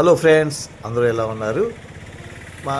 Hello friends అందరూ ఎలా ఉన్నారు? మా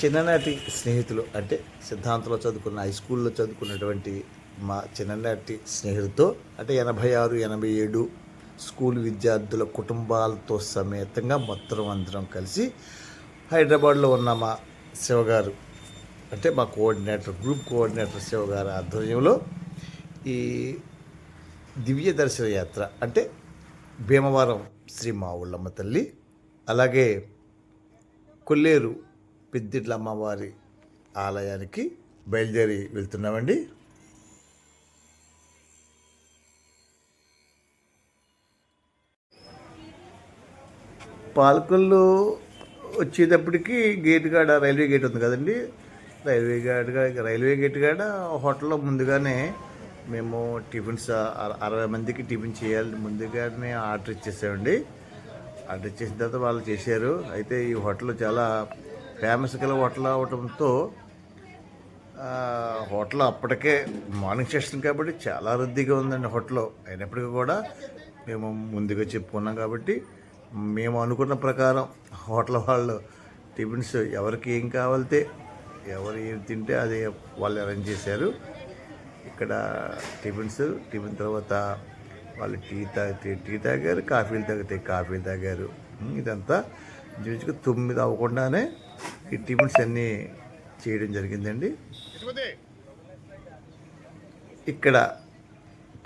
చిన్ననాటి స్నేహితులు అంటే సిద్ధాంతంలో చదువుకున్న హై స్కూల్లో చదువుకున్నటువంటి మా చిన్ననాటి స్నేహితులతో అంటే ఎనభై ఆరు ఎనభై ఏడు స్కూల్ విద్యార్థుల కుటుంబాలతో సమేతంగా మొత్తం అందరం కలిసి హైదరాబాద్లో ఉన్న మా శివగారు అంటే మా కోఆర్డినేటర్ గ్రూప్ కోఆర్డినేటర్ శివగారు ఆధ్వర్యంలో ఈ దివ్య దర్శన యాత్ర అంటే భీమవరం శ్రీ మా ఊళ్ళమ్మ తల్లి అలాగే కొల్లేరు పెద్దిట్ల అమ్మవారి ఆలయానికి బయలుదేరి వెళ్తున్నామండి. పాలకొల్లు వచ్చేటప్పటికి గేట్ కాడ రైల్వే గేట్ ఉంది కదండి. రైల్వే గేట్ రైల్వే గేట్ కాడ హోటల్లో ముందుగానే మేము టిఫిన్స్ అరవై మందికి టిఫిన్ చేయాలి. ముందుగానే ఆర్డర్ ఇచ్చేసామండి. ఆర్డర్ చేసిన తర్వాత వాళ్ళు చేశారు. అయితే ఈ హోటల్ చాలా ఫేమస్ గల హోటల్ అవటంతో హోటల్ అప్పటికే మార్నింగ్ సెషన్ కాబట్టి చాలా రద్దీగా ఉందండి హోటల్ అయినప్పటికీ కూడా మేము ముందుగా చెప్పుకున్నాం కాబట్టి మేము అనుకున్న ప్రకారం హోటల్ వాళ్ళు టిఫిన్స్ ఎవరికి ఏం కావాలితే ఎవరు ఏం తింటే అది వాళ్ళు అరేంజ్ చేశారు. ఇక్కడ టిఫిన్స్ టిఫిన్ తర్వాత వాళ్ళు టీ తాగితే టీ తాగారు కాఫీలు తాగితే కాఫీలు తాగారు. ఇదంతా ఇంచుమించుగా తొమ్మిది అవ్వకుండానే ఈ టిఫిన్స్ అన్నీ చేయడం జరిగిందండి. ఇక్కడ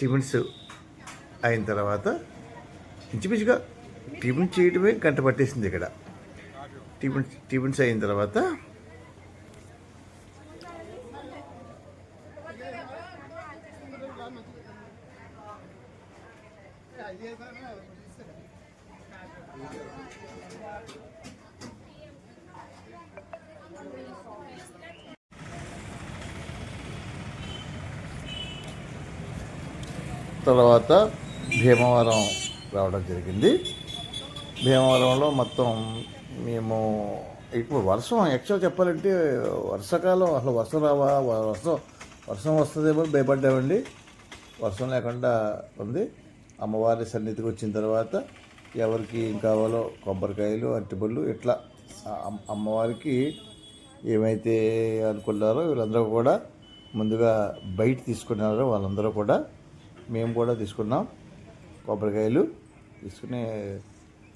టిఫిన్స్ అయిన తర్వాత ఇంచుమించుగా టిఫిన్ చేయడమే గంట పట్టేసింది ఇక్కడ. టిఫిన్ టిఫిన్స్ అయిన తర్వాత తర్వాత భీమవరం రావడం జరిగింది. భీమవరంలో మొత్తం మేము ఇప్పుడు వర్షం యాక్చువల్ చెప్పాలంటే వర్షాకాలం అసలు వర్షం రావా వర్షం వర్షం వస్తుందేమో భయపడ్డామండి. వర్షం లేకుండా ఉంది. అమ్మవారి సన్నిధికి వచ్చిన తర్వాత ఎవరికి ఏం కావాలో కొబ్బరికాయలు అరటిపళ్ళు ఇట్లా అమ్- అమ్మవారికి ఏమైతే అనుకున్నారో వీళ్ళందరూ కూడా ముందుగా బయట తీసుకున్నారో వాళ్ళందరూ కూడా మేము కూడా తీసుకున్నాం కొబ్బరికాయలు తీసుకుని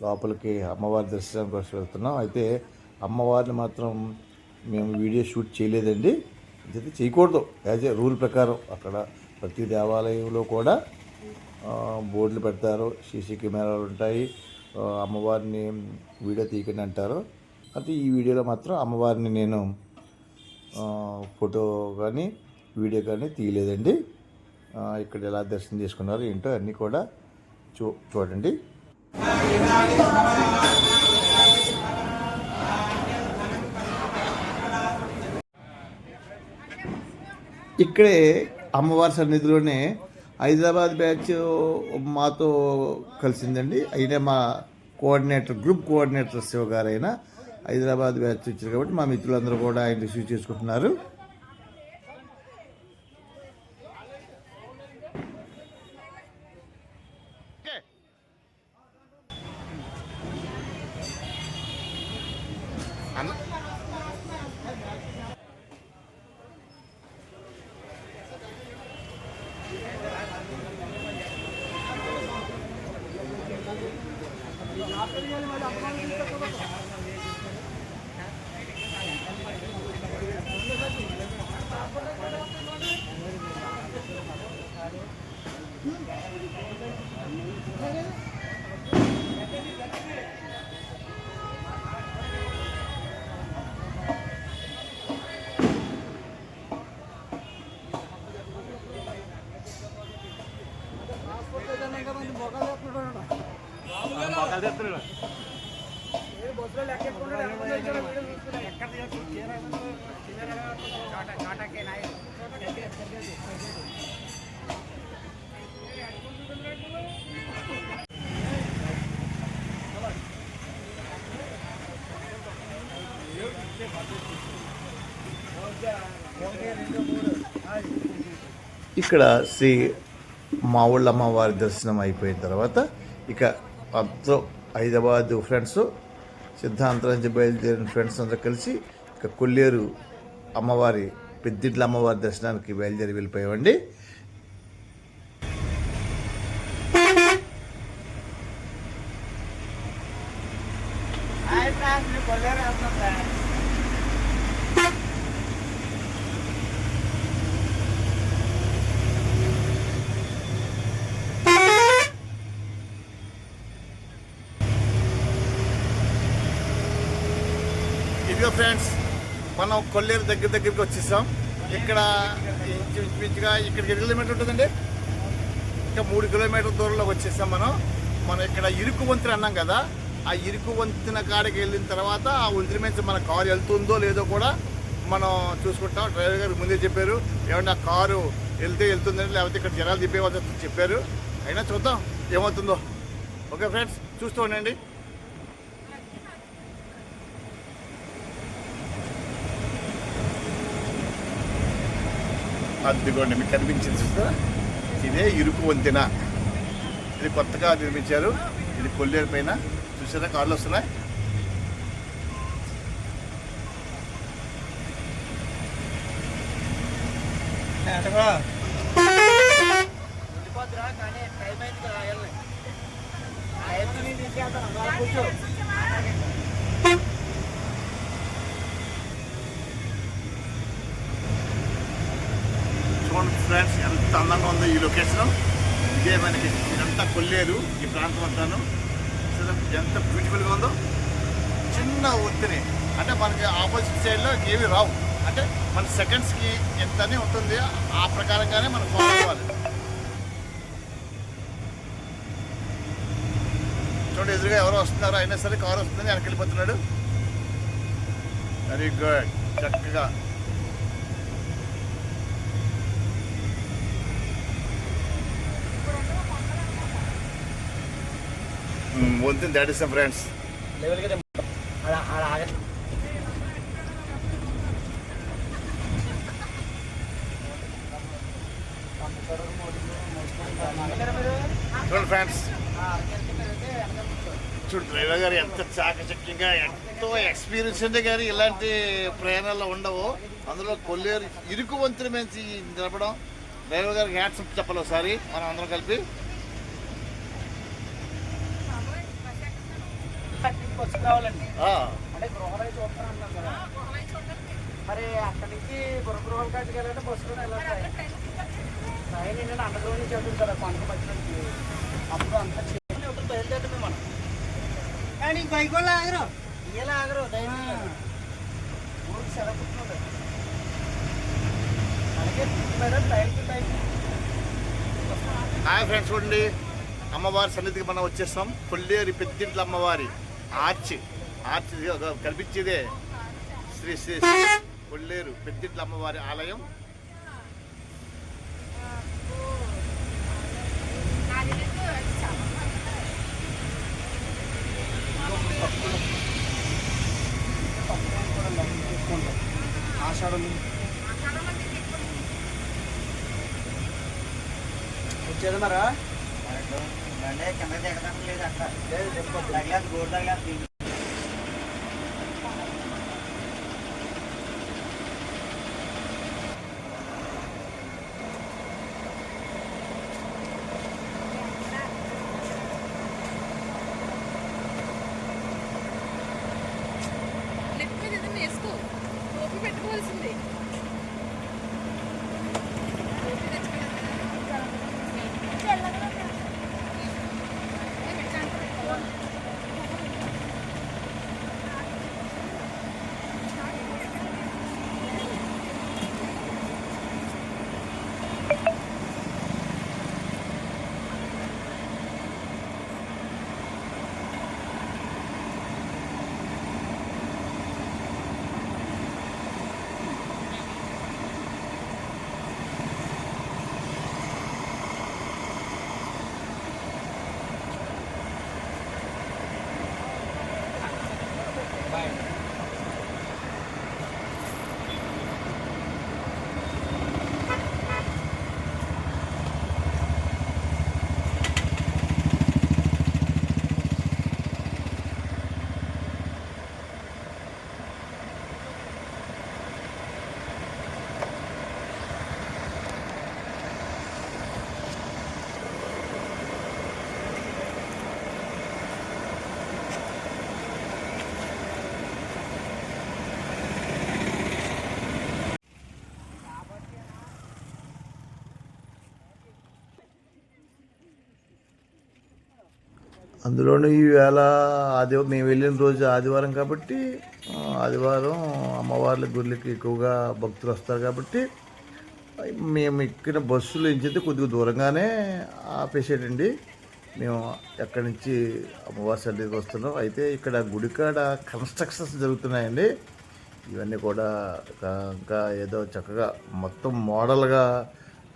లోపలికి అమ్మవారి దర్శనం కోసం వెళ్తున్నాం. అయితే అమ్మవారిని మాత్రం మేము వీడియో షూట్ చేయలేదండి. అయితే చేయకూడదు. యాజ్ ఏ రూల్ ప్రకారం అక్కడ ప్రతి దేవాలయంలో కూడా బోర్డులు పెడతారు సీసీ కెమెరాలు ఉంటాయి అమ్మవారిని వీడియో తీయకండి అంటారు. అయితే ఈ వీడియోలో మాత్రం అమ్మవారిని నేను ఫోటో కానీ వీడియో కానీ తీయలేదండి. ఇక్కడ ఎలా దర్శనం చేసుకున్నారు ఏంటో అన్నీ కూడా చూ చూడండి. ఇక్కడే అమ్మవారి సన్నిధిలోనే హైదరాబాద్ బ్యాచ్ మాతో కలిసిందండి. అయినా మా కోఆర్డినేటర్ గ్రూప్ కోఆర్డినేటర్ శివ గారైన హైదరాబాద్ బ్యాచ్ వచ్చారు కాబట్టి మా మిత్రులందరూ కూడా ఆయన రిసీవ్ చేసుకుంటున్నారు. ఇక్కడ శ్రీ మావుళ్ళమ్మ వారి దర్శనం అయిపోయిన తర్వాత ఇక అందరూ హైదరాబాద్ ఫ్రెండ్స్ సిద్ధాంతం నుంచి బయలుదేరిన ఫ్రెండ్స్ అందరూ కలిసి ఇక కొల్లేరు అమ్మవారి పెద్దింట్ల అమ్మవారి దర్శనానికి బయలుదేరి వెళ్ళిపోయామండి ఇదిగో ఫ్రెండ్స్ మనం కొల్లేరు దగ్గర దగ్గరికి వచ్చేసాం. ఇక్కడ ఇంచుమించుగా ఇక్కడికి ఎన్ని కిలోమీటర్ ఉంటుందండి? ఇంకా మూడు కిలోమీటర్ల దూరంలో వచ్చేసాం మనం. మనం ఇక్కడ ఇరుకు వంతెన అన్నాం కదా ఆ ఇరుకు వంతెన కాడికి వెళ్ళిన తర్వాత ఆ వంతెన మీద మన కారు వెళ్తుందో లేదో కూడా మనం చూసుకుంటాం. డ్రైవర్ గారు ముందే చెప్పారు ఏమన్నా కారు వెళ్తే వెళ్తుందని లేకపోతే ఇక్కడ జనాలు తిప్పేవాళ్ళు చెప్పారు. అయినా చూద్దాం ఏమవుతుందో. ఓకే ఫ్రెండ్స్ చూస్తూ ఉండండి. అదిగోండి మీకు కనిపించింది చూస్తారా ఇదే ఇరుకు వంతెన. ఇది కొత్తగా నిర్మించారు. ఇది కొల్లేరు పైన. చూసారా కార్లు వస్తున్నాయి? చూడండి ఫ్రెండ్స్ ఎంత అందంగా ఉందో ఈ లొకేషన్ ఇదే మనకి ఇదంతా కొల్లేరు ఈ ప్రాంతం అంతాను. ఎంత బ్యూటిఫుల్గా ఉందో. చిన్న ఒత్తిడి. అంటే మనకి ఆపోజిట్ సైడ్లో ఏవి రావు. అంటే మన సెకండ్స్కి ఎంత అని ఉంటుంది ఆ ప్రకారంగానే మనం ఫాలో అవ్వాలి. చూడండి ఎదురుగా ఎవరో వస్తున్నారో? అయినా సరే కారు వస్తుందని వెనక్కి వెళ్ళిపోతున్నాడు. వెరీ గుడ్ చక్కగా. వంతెన దాటిస్తాం ఫ్రెండ్స్ చూడండి ఫ్రెండ్స్ చూడు డ్రైవర్ గారు ఎంత చాకచక్యంగా ఎంతో ఎక్స్పీరియన్స్ ఉంటే కానీ ఇలాంటి ప్రయాణాల్లో ఉండవు. అందులో కొల్లేరు ఇరుకు వంతుల మీద నిలపడం. డ్రైవర్ గారికి హ్యాట్స్ చెప్పాలి ఒకసారి. మనం అందరం కలిపి. కావాలండి. అంటే గృహాలయ చూస్తాను అన్నారు కదా. మరి అక్కడి నుంచి గురగృహాల కాడికి వెళ్ళాలంటే బస్సులో వెళ్ళాలి ట్రైన్ ఏంటంటే అండర్గ్రౌండ్ నుంచి వెళ్తుంది కదా కొండ మధ్య నుంచి. అప్పుడు అంతా చేయాలి ఇప్పుడు బయలుదేరటమే మనం. కానీ బైక్ ఆగరు. ఇలా ఆగరు ఊరికి అలాగే హాయ్ ఫ్రెండ్స్ చూడండి. అమ్మవారి సన్నిధికి మనం వచ్చేస్తాం కొల్లేరు పెద్దింట్ల అమ్మవారి. ఆర్చ్ ఆర్చ్ కనిపించేదే శ్రీ శ్రీ శ్రీ కొల్లేరు పెద్దింట్ల అమ్మవారి ఆలయం. ఆషాఢం వచ్చేది మరా? కింద దిగడం లేదు అక్కడ. లేదు తగిలేదు గోడు తగిలేదు. అందులోనూ ఈవేళ ఆది మేము వెళ్ళిన రోజు ఆదివారం కాబట్టి ఆదివారం అమ్మవార్ల గుళ్ళకి ఎక్కువగా భక్తులు వస్తారు కాబట్టి మేము ఎక్కిన బస్సులు ఎంచితే కొద్దిగా దూరంగానే ఆపేసేటండి మేము ఎక్కడి నుంచి అమ్మవారి సన్నిధికి వస్తున్నాం. అయితే ఇక్కడ గుడికాడ కన్స్ట్రక్షన్స్ జరుగుతున్నాయండి. ఇవన్నీ కూడా ఇంకా ఏదో చక్కగా మొత్తం మోడల్గా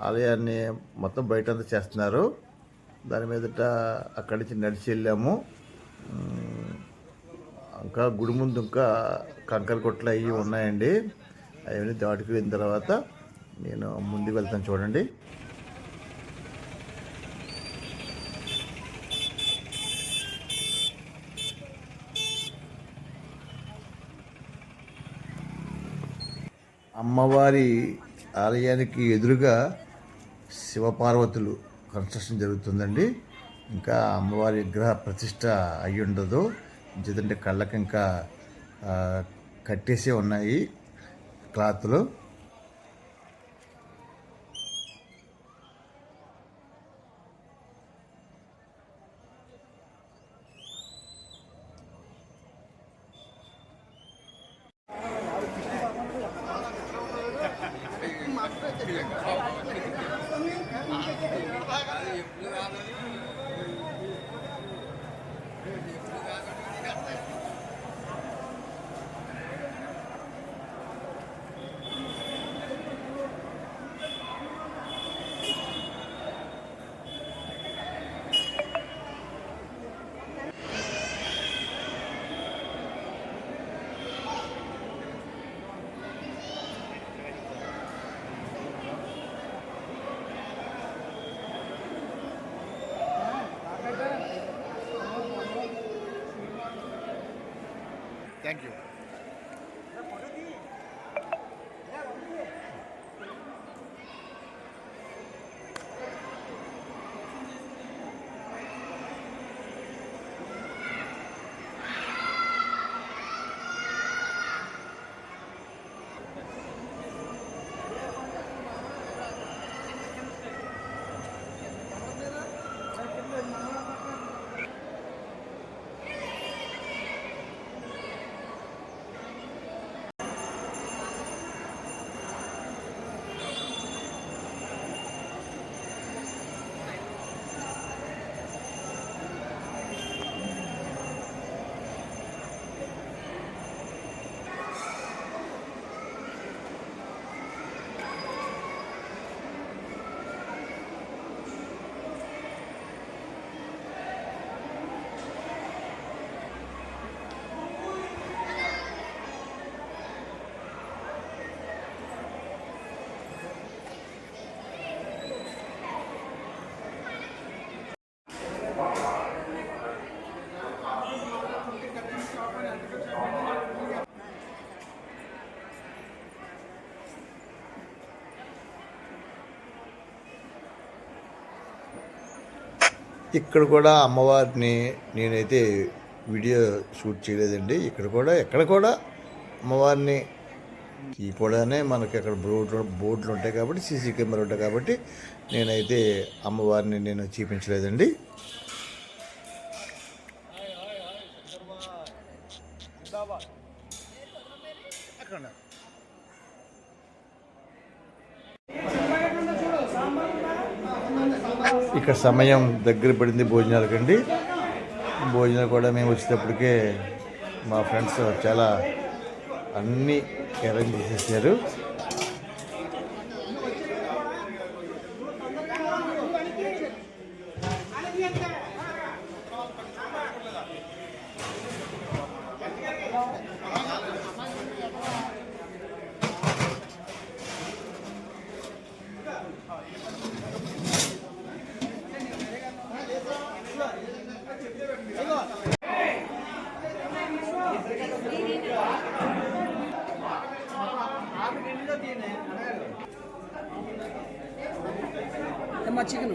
ఆలయాన్ని మొత్తం బయట అంతా చేస్తున్నారు. దాని మీదట అక్కడి నుంచి నడిచి వెళ్ళాము. ఇంకా గుడి ముందు ఇంకా కంకర కొట్లు అవి ఉన్నాయండి. అవన్నీ దాటికి వెళ్ళిన తర్వాత నేను ముందుకు వెళ్తాను చూడండి. అమ్మవారి ఆలయానికి ఎదురుగా శివపార్వతులు కన్స్ట్రక్షన్ జరుగుతుందండి. ఇంకా అమ్మవారి విగ్రహ ప్రతిష్ట అయి ఉండదు ఎందుకంటే కళ్ళకి ఇంకా కట్టేసి కట్టేసే ఉన్నాయి క్లాత్లు. థ్యాంక్ యూ ఇక్కడ కూడా అమ్మవారిని నేనైతే వీడియో షూట్ చేయలేదండి. ఇక్కడ కూడా ఎక్కడ కూడా అమ్మవారిని కూడానే మనకి అక్కడ బోర్డు బోర్డులు ఉంటాయి కాబట్టి సీసీ కెమెరా ఉంటాయి కాబట్టి నేనైతే అమ్మవారిని నేను చూపించలేదండి. ఇక్కడ సమయం దగ్గర పడింది భోజనాలకండి. భోజనాలు కూడా మేము వచ్చేటప్పటికే మా ఫ్రెండ్స్ చాలా అన్నీ అరేంజ్ చేసేసారు. మా చికెన్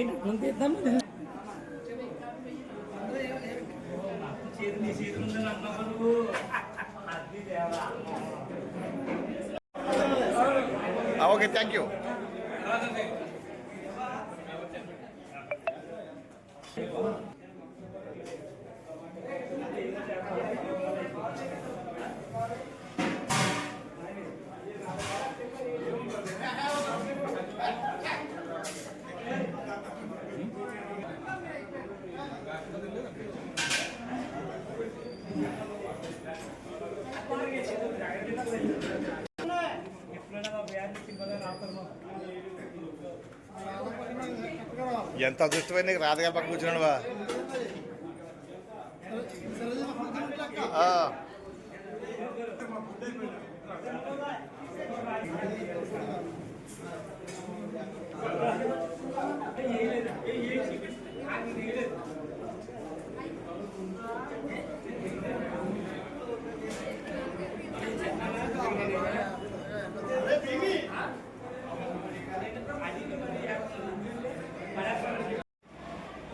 ఆ టేబుల్కి శశి ఓకే థ్యాంక్ యూ ఎంత అదృష్టమైన నీకు రాధగా పక్క కూర్చున్నాడువా ఆ.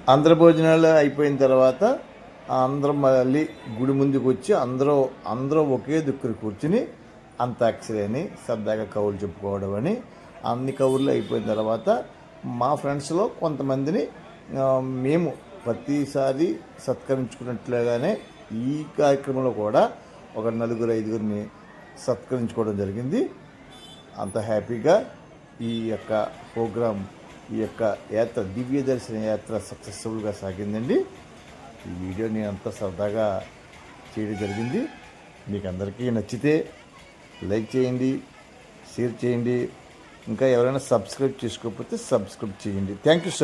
ఆంధ్ర భోజనాలు అయిపోయిన తర్వాత అందరం మళ్ళీ గుడి ముందుకు వచ్చి అందరూ అందరూ ఒకే దుక్కుని కూర్చుని అంతాక్షరి అని సరదాగా కవులు చెప్పుకోవడం అని అన్ని కవులు అయిపోయిన తర్వాత మా ఫ్రెండ్స్లో కొంతమందిని మేము ప్రతిసారి సత్కరించుకున్నట్లుగానే ఈ కార్యక్రమంలో కూడా ఒక నలుగురు ఐదుగురిని సత్కరించుకోవడం జరిగింది. అంత హ్యాపీగా ఈ యొక్క ప్రోగ్రాం ఈ యొక్క యాత్ర దివ్య దర్శన యాత్ర సక్సెస్ఫుల్గా సాగిందండి. ఈ వీడియోని అంత సరదాగా చేయడం జరిగింది. మీకు అందరికీ నచ్చితే లైక్ చేయండి షేర్ చేయండి. ఇంకా ఎవరైనా సబ్స్క్రైబ్ చేసుకోకపోతే సబ్స్క్రైబ్ చేయండి. Thank you